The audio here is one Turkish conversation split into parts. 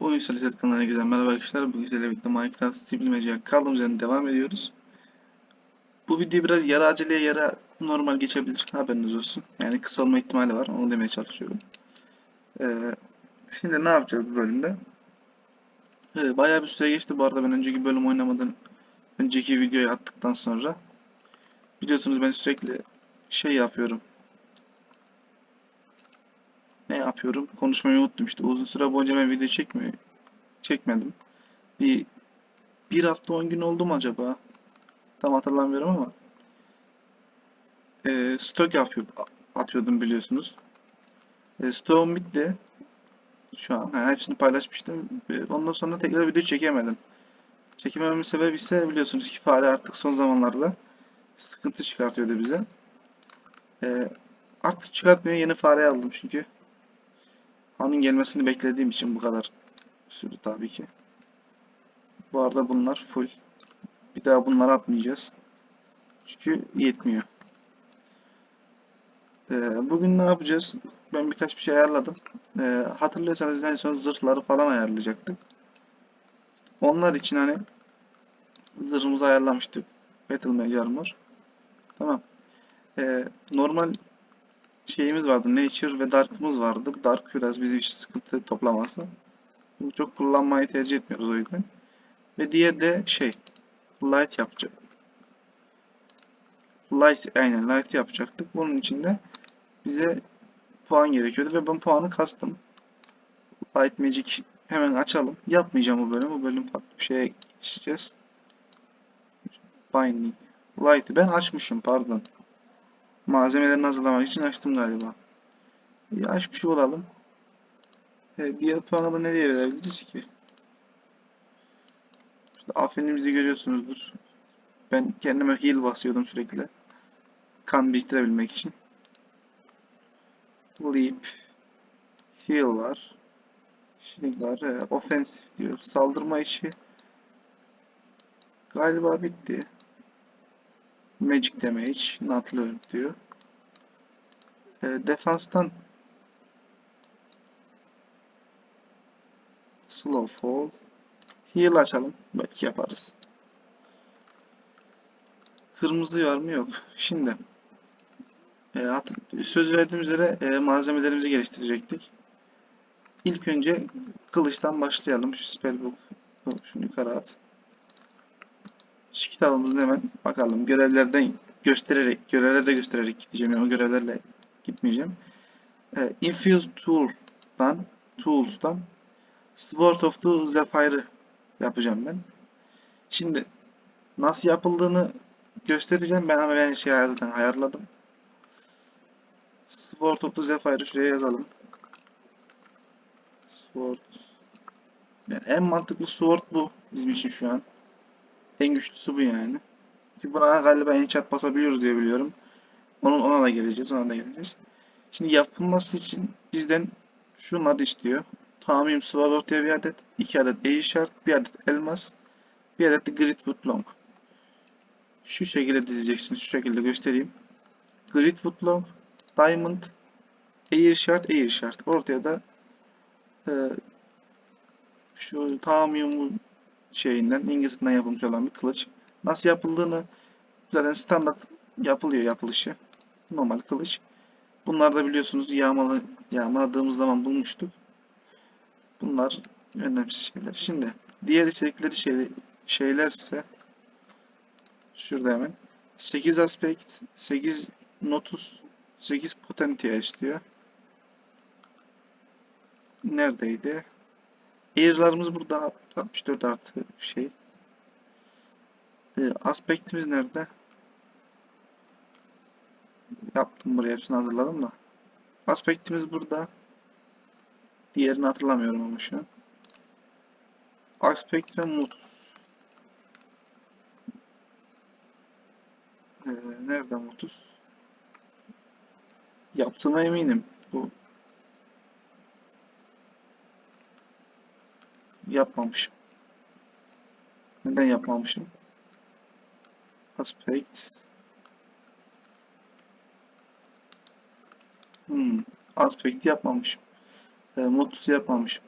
Oyun Saliset kanalına giden merhaba arkadaşlar. Bu güzel birlikte Minecraft Sibilmece'ye kaldığımız yerden devam ediyoruz. Bu video biraz yarı aceleye yarı normal geçebilir. Haberiniz olsun. Yani kısa olma ihtimali var. Onu demeye çalışıyorum. Ee, şimdi ne yapacağız bu bölümde? Ee, bayağı bir süre geçti. Bu arada ben önceki bölüm oynamadan önceki videoyu attıktan sonra biliyorsunuz ben sürekli şey yapıyorum. Yapıyorum? Konuşmayı unuttum işte. Uzun süre boyunca ben video çekmiyor, çekmedim. Bir bir hafta 10 gün oldu mu acaba? Tam hatırlamıyorum ama. Ee, stok yapıyor, atıyordum biliyorsunuz. Ee, stoğum bitti. Şu an yani hepsini paylaşmıştım. Ee, Ondan sonra tekrar video çekemedim. Çekemememin sebebi ise biliyorsunuz ki fare artık son zamanlarda sıkıntı çıkartıyordu bize. Ee, artık çıkartmıyor. Yeni fare aldım çünkü. Onun gelmesini beklediğim için bu kadar sürdü tabii ki. Bu arada bunlar full. Bir daha bunları atmayacağız. Çünkü yetmiyor. Ee, bugün ne yapacağız? Ben birkaç bir şey ayarladım. Ee, hatırlıyorsanız en son zırhları falan ayarlayacaktık. Onlar için hani zırhımızı ayarlamıştık. Battle Mage Armor. Tamam. Ee, normal şeyimiz vardı. Nature ve Dark'ımız vardı. Dark biraz bizim için sıkıntı toplaması. Bunu çok kullanmayı tercih etmiyoruz o yüzden. Ve diğer de şey Light yapacak. Light aynen Light yapacaktık. Bunun için de bize puan gerekiyordu ve ben puanı kastım. Light Magic hemen açalım. Yapmayacağım bu bölüm. Bu bölüm farklı bir şeye geçeceğiz. Binding. Light'ı ben açmışım pardon. Malzemelerini hazırlamak için açtım galiba. Bir açmış olalım. E, diğer puanı da nereye verebiliriz ki? İşte afenimizi görüyorsunuzdur. Ben kendime heal basıyordum sürekli. Kan biriktirebilmek için. Leap. Heal var. Shielding var. E, offensive diyor. Saldırma işi. Galiba bitti. Magic Damage, Not Learned diyor. E, defanstan Slow Fall. Heal açalım. Belki yaparız. Kırmızı var mı? Yok. Şimdi e, söz verdiğim üzere e, malzemelerimizi geliştirecektik. İlk önce kılıçtan başlayalım. Şu spellbook. Şunu yukarı at. Şu kitabımızda hemen bakalım. Görevlerden göstererek, görevlerde göstererek gideceğim. Yani o görevlerle gitmeyeceğim. E, Infuse Tool'dan, Tools'tan Sword of the Zephyr'ı yapacağım ben. Şimdi nasıl yapıldığını göstereceğim. Ben ama ben şey zaten ayarladım. Sword of the Zephyr'ı şuraya yazalım. Sword. Yani en mantıklı sword bu bizim için şu an. En güçlüsü bu yani. Ki buna galiba enchant basabiliyoruz diye biliyorum. Onun ona da geleceğiz, ona da geleceğiz. Şimdi yapılması için bizden şunları istiyor. Tamim Sword ortaya bir adet, iki adet Air Shard, bir adet elmas, bir adet de Gritwood Long. Şu şekilde dizeceksiniz, şu şekilde göstereyim. Gritwood Long, Diamond, Air Shard, Air Shard. Ortaya da e, şu Tamium'un şeyinden, ingesinden yapılmış olan bir kılıç. Nasıl yapıldığını zaten standart yapılıyor yapılışı. Normal kılıç. Bunlar da biliyorsunuz yağmalı, yağmaladığımız zaman bulmuştuk. Bunlar önemsiz şeyler. Şimdi diğer istedikleri şey, şeyler ise şurada hemen 8 aspect, 8 notus, 8 potentia istiyor. Neredeydi? Air'larımız burada 64 artı şey. E, aspektimiz nerede? Yaptım buraya hepsini hazırladım da. Aspektimiz burada. Diğerini hatırlamıyorum ama şu an. Aspect ve Mutus. Ee, nerede Mutus? Yaptığıma eminim. Bu yapmamışım. Neden yapmamışım? Aspect. Hmm. Aspect yapmamışım. E, Mutus yapmamışım.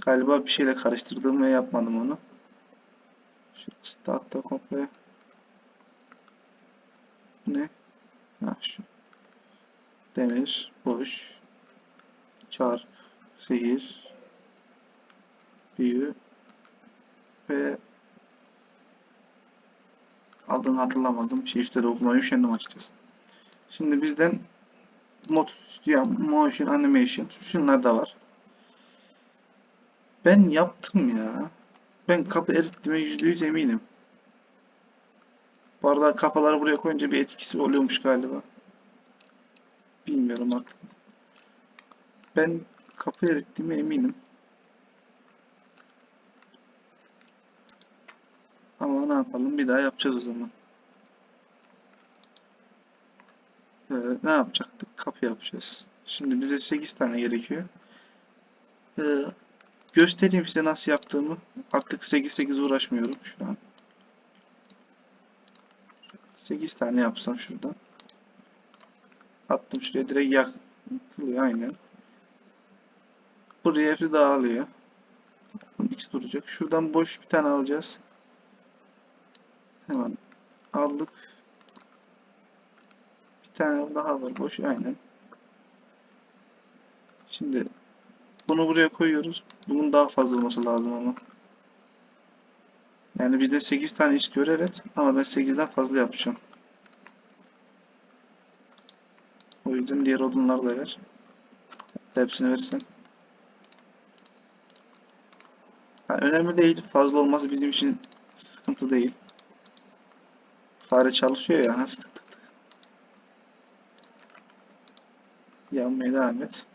Galiba bir şeyle karıştırdım ve yapmadım onu. Şu startta komple. Ne? Ha şu. Demir, boş, çark, sihir, büyü ve adını hatırlamadım. Şey işte de okumaya üşendim açıkçası. Şimdi bizden mod, ya, motion, animation şunlar da var. Ben yaptım ya. Ben kapı erittiğime yüzde yüz eminim. Bu kafaları buraya koyunca bir etkisi oluyormuş galiba. Bilmiyorum artık. Ben kapı erittiğime eminim. Ama ne yapalım? Bir daha yapacağız o zaman. Ee, ne yapacaktık? Kapı yapacağız. Şimdi bize 8 tane gerekiyor. Ee, göstereyim size nasıl yaptığımı. Artık 8-8 uğraşmıyorum şu an. 8 tane yapsam şuradan. Attım şuraya direkt yakılıyor aynen. Buraya hepsi dağılıyor. Bunun ikisi duracak. Şuradan boş bir tane alacağız. Hemen aldık. Bir tane daha var boş aynen. Şimdi bunu buraya koyuyoruz. Bunun daha fazla olması lazım ama. Yani bizde 8 tane istiyor evet. Ama ben 8'den fazla yapacağım. O yüzden diğer odunları da ver. Hepsini verirsen. Yani önemli değil. Fazla olması bizim için sıkıntı değil. Fare çalışıyor ya. Nasıl tık tık tık. Yanmaya devam et.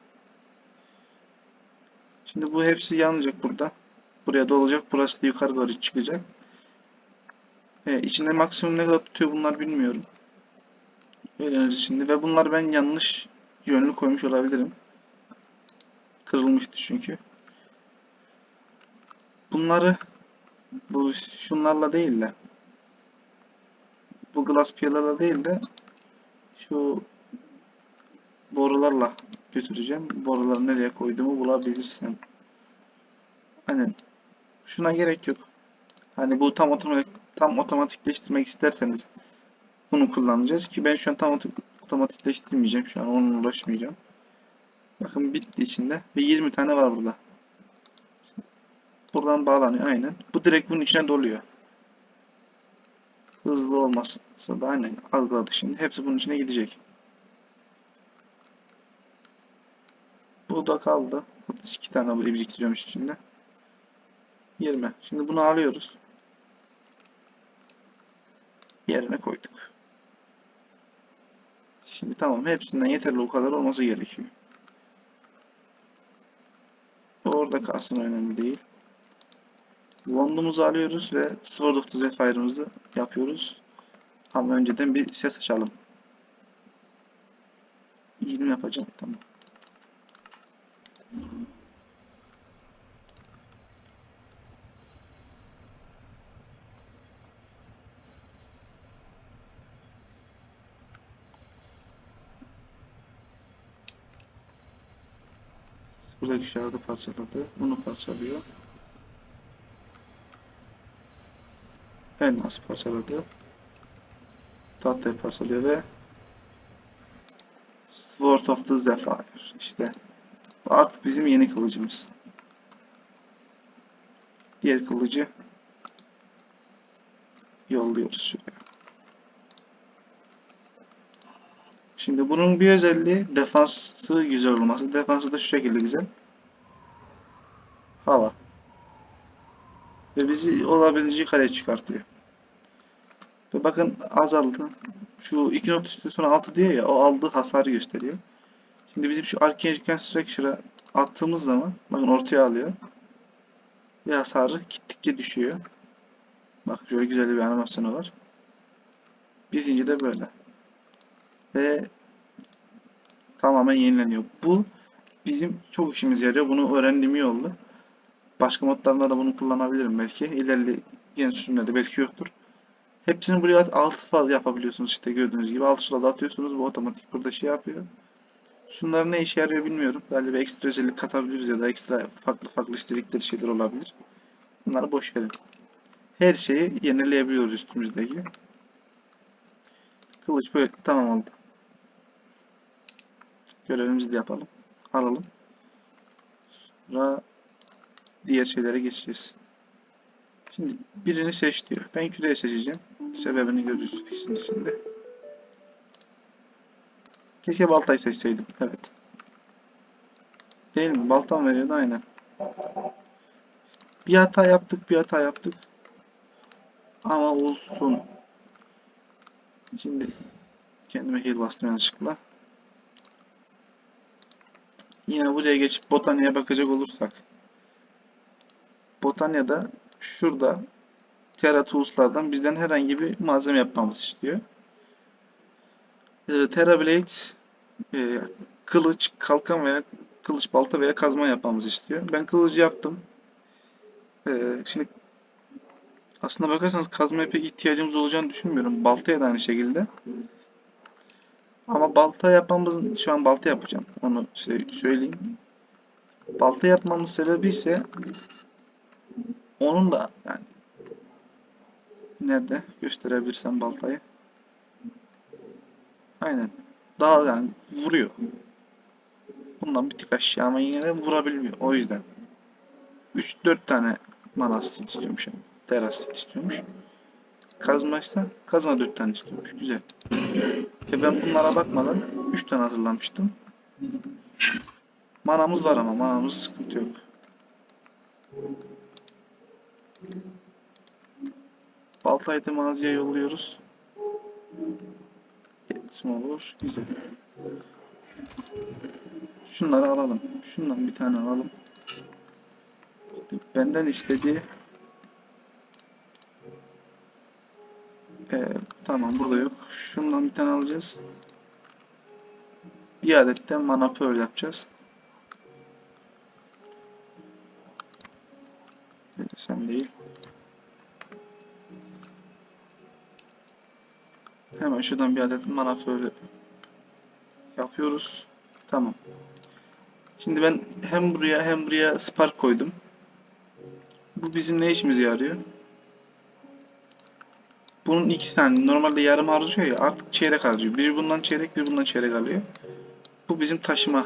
Şimdi bu hepsi yanacak burada. Buraya dolacak. Burası da yukarı doğru çıkacak. Evet, içinde maksimum ne kadar tutuyor bunlar bilmiyorum. Öğreniriz şimdi. Ve bunlar ben yanlış yönlü koymuş olabilirim. Kırılmıştı çünkü. Bunları bu şunlarla değil de bu glass piyalarla değil de şu borularla götüreceğim. Boruları nereye koyduğumu bulabilirsem. Hani şuna gerek yok. Hani bu tam otomatik tam otomatikleştirmek isterseniz bunu kullanacağız ki ben şu an tam oto- otomatikleştirmeyeceğim. Şu an onunla uğraşmayacağım. Bakın bitti içinde ve 20 tane var burada. Buradan bağlanıyor aynen. Bu direkt bunun içine doluyor. Hızlı olmazsa da aynen algıladı şimdi. Hepsi bunun içine gidecek. Bu da kaldı. 32 tane buraya biriktiriyormuş içinde. 20. Şimdi bunu alıyoruz. Yerine koyduk. Şimdi tamam hepsinden yeterli o kadar olması gerekiyor. Orada kalsın önemli değil. Wand'umuzu alıyoruz ve Sword of the Zephyr'ımızı yapıyoruz. Ama önceden bir ses açalım. 20 yapacağım. Tamam. Buradaki şartı parçaladı. Bunu parçalıyor. Elmas parçaladı. Tahtayı parçalıyor ve Sword of the Zephyr. İşte artık bizim yeni kılıcımız. Diğer kılıcı yolluyoruz şuraya. Şimdi bunun bir özelliği defansı güzel olması. Defansı da şu şekilde güzel. Hava. Ve bizi olabildiğince kaleye çıkartıyor. Bakın azaldı. Şu iki nokta üstü sonra 6 diyor ya o aldığı hasarı gösteriyor. Şimdi bizim şu Arcane Reconstruction'a attığımız zaman bakın ortaya alıyor. Ve hasarı gittikçe düşüyor. Bak şöyle güzel bir animasyonu var. Bizinci de böyle. Ve tamamen yenileniyor. Bu bizim çok işimize yarıyor. Bunu öğrendiğim iyi oldu. Başka modlarında da bunu kullanabilirim belki. İlerleyen sürümlerde belki yoktur. Hepsini buraya alt fal yapabiliyorsunuz işte gördüğünüz gibi. Alt sırada atıyorsunuz. Bu otomatik burada şey yapıyor. Şunlar ne işe yarıyor bilmiyorum. Galiba ekstra özellik katabiliriz ya da ekstra farklı farklı istedikleri şeyler olabilir. Bunları boş verin. Her şeyi yenileyebiliyoruz üstümüzdeki. Kılıç böyle tamam oldu. Görevimizi de yapalım. Alalım. Sonra diğer şeylere geçeceğiz. Şimdi birini seç diyor. Ben küreği seçeceğim. Sebebini görürsünüz şimdi. Keşke baltayı seçseydim. Evet. Değil mi? Baltam veriyordu aynen. Bir hata yaptık, bir hata yaptık. Ama olsun. Şimdi kendime heal bastım yanlışlıkla. Yine buraya geçip botaniğe bakacak olursak. Botanya'da şurada Terra Tools'lardan bizden herhangi bir malzeme yapmamızı istiyor. Ee, Terra Blade e, kılıç, kalkan veya kılıç, balta veya kazma yapmamızı istiyor. Ben kılıcı yaptım. Ee, şimdi aslında bakarsanız kazmaya pek ihtiyacımız olacağını düşünmüyorum. Baltaya da aynı şekilde. Ama balta yapmamızın şu an balta yapacağım. Onu şey- söyleyeyim. Balta yapmamın sebebi ise onun da yani nerede gösterebilirsem baltayı. Aynen. Daha yani vuruyor. Bundan bir tık aşağı ama yine de vurabilmiyor. O yüzden. 3-4 tane mana stil istiyormuş. Yani. Terra stil istiyormuş. Kazma ise kazma 4 tane istiyormuş. Güzel. Ve ben bunlara bakmadan 3 tane hazırlamıştım. Manamız var ama manamız sıkıntı yok. Baltayı da mağazaya yolluyoruz. Mi olur? Güzel. Şunları alalım. Şundan bir tane alalım. Benden istediği Ee, tamam burada yok. Şundan bir tane alacağız. Bir adet de mana pearl yapacağız. Böyle sen değil. Hemen şuradan bir adet mana pearl yapıyoruz. Tamam. Şimdi ben hem buraya hem buraya spark koydum. Bu bizim ne işimize yarıyor? Bunun ikisi tane normalde yarım harcıyor ya artık çeyrek harcıyor. Biri bundan çeyrek, biri bundan çeyrek alıyor. Bu bizim taşıma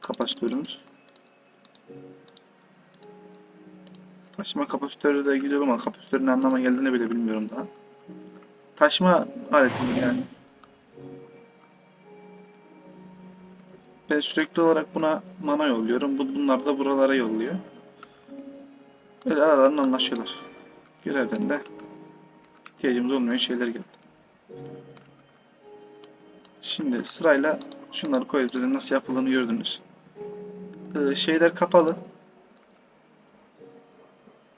kapasitörümüz. Taşıma kapasitörü de güzel ama kapasitörün anlama geldiğini bile bilmiyorum daha. Taşıma aletimiz yani. Ben sürekli olarak buna mana yolluyorum. Bu bunlar da buralara yolluyor. Böyle aralarında anlaşıyorlar. Görevden de ihtiyacımız olmayan şeyler geldi. Şimdi sırayla şunları koyup nasıl yapıldığını gördünüz. Ee, şeyler kapalı.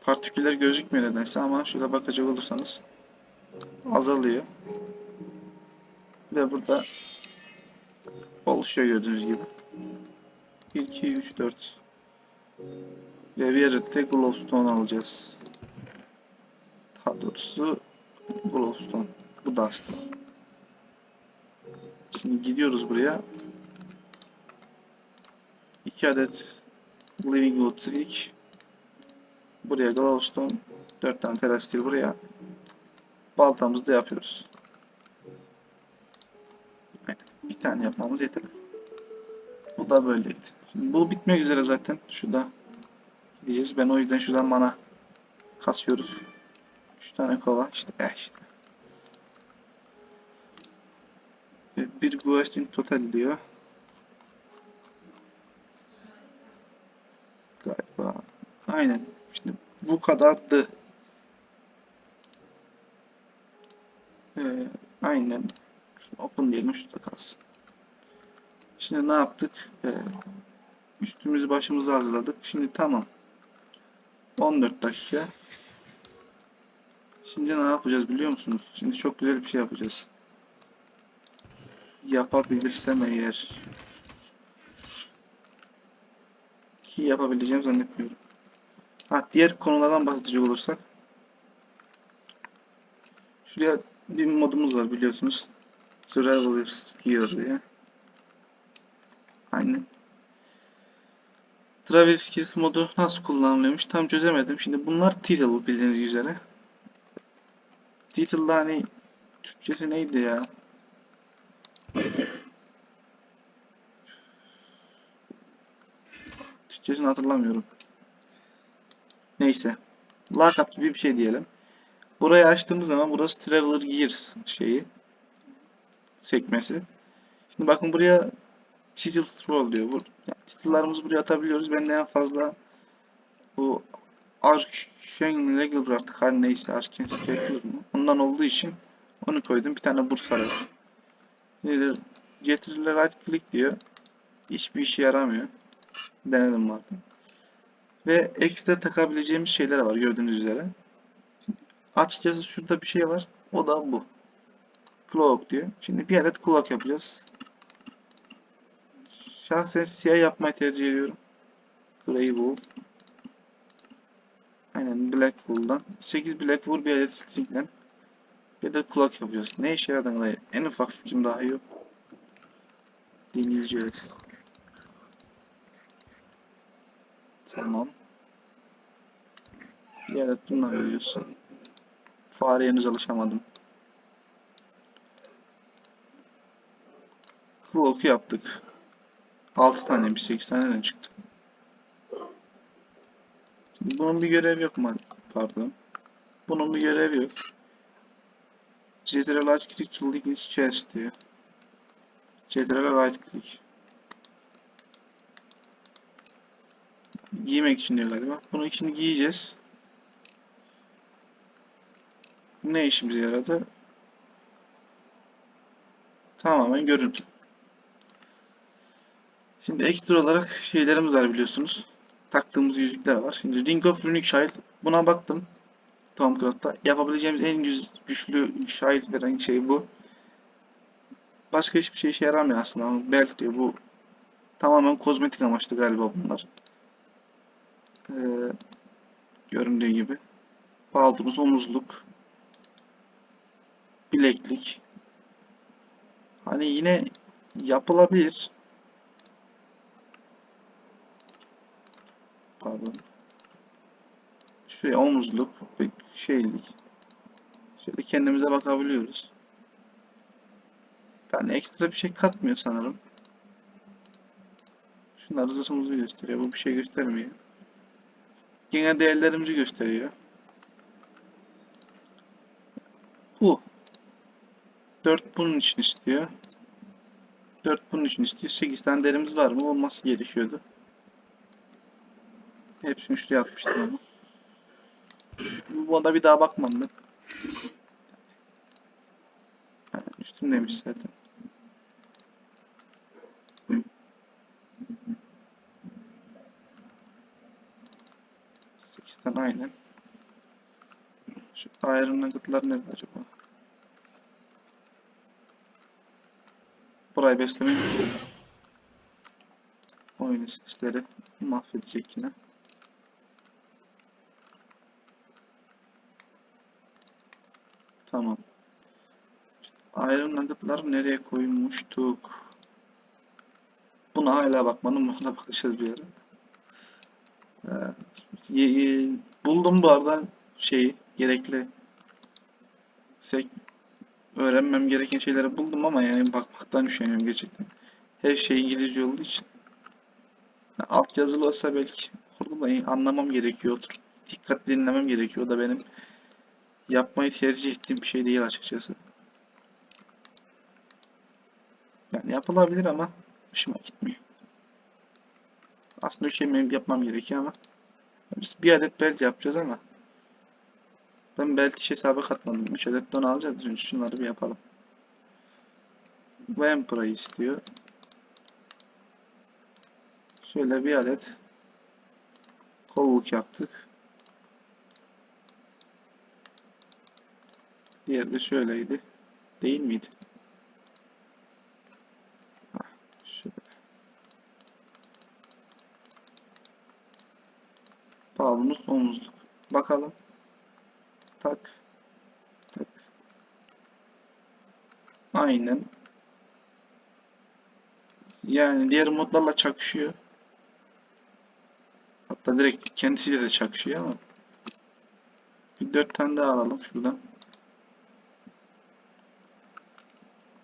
Partiküller gözükmüyor nedense ama şöyle bakacak olursanız azalıyor. Ve burada oluşuyor gördüğünüz gibi. 1, 2, 3, 4 ve adet glowstone alacağız. Daha doğrusu glowstone. Bu da aslında. Şimdi gidiyoruz buraya. 2 adet living wood twig. Buraya glowstone. 4 tane terastil buraya. Baltamızı da yapıyoruz. Bir tane yapmamız yeterli. Bu da böyleydi. Şimdi bu bitmek üzere zaten. Şurada gideceğiz. Ben o yüzden şuradan mana kasıyoruz. 3 tane kova. İşte eh işte. Bir quest in total diyor. Galiba. Aynen. Şimdi bu kadardı. Ee, aynen. Şimdi open diyelim şurada kalsın. Şimdi ne yaptık? Ee, üstümüzü başımızı hazırladık. Şimdi tamam. 14 dakika. Şimdi ne yapacağız biliyor musunuz? Şimdi çok güzel bir şey yapacağız. Yapabilirsem eğer. Ki yapabileceğim zannetmiyorum. Ha diğer konulardan bahsedecek olursak. Şuraya bir modumuz var biliyorsunuz. Travelers Gear diye. Aynen. Travel Skills modu nasıl kullanılıyormuş tam çözemedim. Şimdi bunlar title bildiğiniz üzere. Title'da hani Türkçesi neydi ya? Türkçesini hatırlamıyorum. Neyse. Lockup gibi bir şey diyelim. Burayı açtığımız zaman burası Traveler Gears şeyi. Sekmesi. Şimdi bakın buraya title scroll diyor. Bu, yani title'larımızı buraya atabiliyoruz. Ben de en fazla bu Archen Legal artık her neyse Archen Scaler mı? Ondan olduğu için onu koydum. Bir tane Bursa var. Şimdi getiriler right click diyor. Hiçbir işe yaramıyor. Denedim zaten. Ve ekstra takabileceğimiz şeyler var gördüğünüz üzere. Açıkçası şurada bir şey var. O da bu. Cloak diyor. Şimdi bir adet cloak yapacağız. Şahsen siyah yapmayı tercih ediyorum. Grey wool. Aynen black wool'dan. 8 black wool bir adet string'den. Bir de kulak yapacağız. Ne işe yaradığını en ufak fikrim daha yok. Deneyeceğiz. Tamam. Bir adet bundan veriyorsun. Fare henüz alışamadım. Cloak'u yaptık. 6 tane bir 8 taneden çıktı. Şimdi bunun bir görevi yok mu? Pardon. Bunun bir görevi yok. CTRL right click to link its chest diyor. CTRL right click. Giymek için diyor galiba. Bunu ikisini giyeceğiz. Ne işimize yaradı? Tamamen görüntü. Şimdi ekstra olarak şeylerimiz var biliyorsunuz. Taktığımız yüzükler var. Şimdi Ring of Runic Shield. Buna baktım. Tom Cruise'da. Yapabileceğimiz en güçlü şahit veren şey bu. Başka hiçbir şey işe yaramıyor aslında belt diyor bu. Tamamen kozmetik amaçlı galiba bunlar. Ee, göründüğü gibi. Balduruz, omuzluk. Bileklik. Hani yine yapılabilir. Pardon. Şuraya omuzluk, bir şeylik. Şöyle kendimize bakabiliyoruz. Ben ekstra bir şey katmıyor sanırım. Şunlar zırhımızı gösteriyor. Bu bir şey göstermiyor. Yine değerlerimizi gösteriyor. Bu. 4 bunun için istiyor. 4 bunun için istiyor. 8 tane derimiz var mı? Olması gerekiyordu. Hepsini şuraya atmıştım ama. Buna bir daha bakmam ben. Yani üstümdeymiş zaten. Sekiz tane aynen. Şu iron nuggetlar ne acaba? Burayı beslemeyi Oyun sesleri mahvedecek yine. Tamam. İşte Iron Nugget'lar nereye koymuştuk? Buna hala bakmadım. Buna bakacağız bir ara. Ee, buldum bu arada şeyi gerekli sek öğrenmem gereken şeyleri buldum ama yani bakmaktan üşeniyorum gerçekten. Her şey İngilizce olduğu için. Alt yazılı olsa belki okurdu da anlamam gerekiyor. Oturup dikkatli dinlemem gerekiyor. O da benim yapmayı tercih ettiğim bir şey değil açıkçası. Yani yapılabilir ama hoşuma gitmiyor. Aslında üç şey yapmam gerekiyor ama biz bir adet belt yapacağız ama ben belt hiç hesaba katmadım. 3 adet don alacağız. Şunları bir yapalım. Vampire istiyor. Şöyle bir adet kolluk yaptık. Diğeri de şöyleydi. Değil miydi? Şöyle. Pavlumuz omuzluk. Bakalım. Tak. Tak. Yani diğer modlarla çakışıyor. Hatta direkt kendisiyle de çakışıyor ama. Bir dört tane daha alalım şuradan.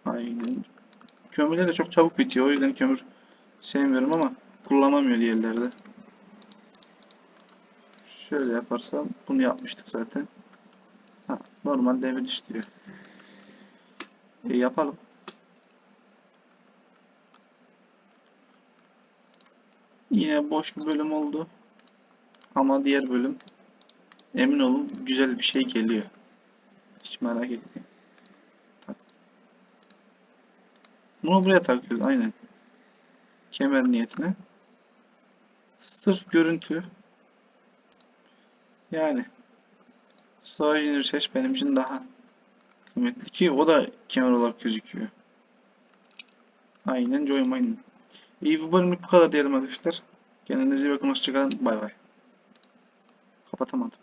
Aynen. Kömürler de çok çabuk bitiyor. O yüzden kömür sevmiyorum ama kullanamıyor diğerlerde. Şöyle yaparsam bunu yapmıştık zaten. Normal devir işliyor. E, yapalım. Yine boş bir bölüm oldu. Ama diğer bölüm emin olun güzel bir şey geliyor. Hiç merak etmeyin. Tak. Bunu buraya takıyoruz aynen. Kemer niyetine. Sırf görüntü. Yani Sağ seç benim için daha kıymetli ki o da kemer olarak gözüküyor. Aynen join mine. İyi bu bölümlük bu kadar diyelim arkadaşlar. Kendinize iyi bakın hoşçakalın. Bay bay. Kapatamadım.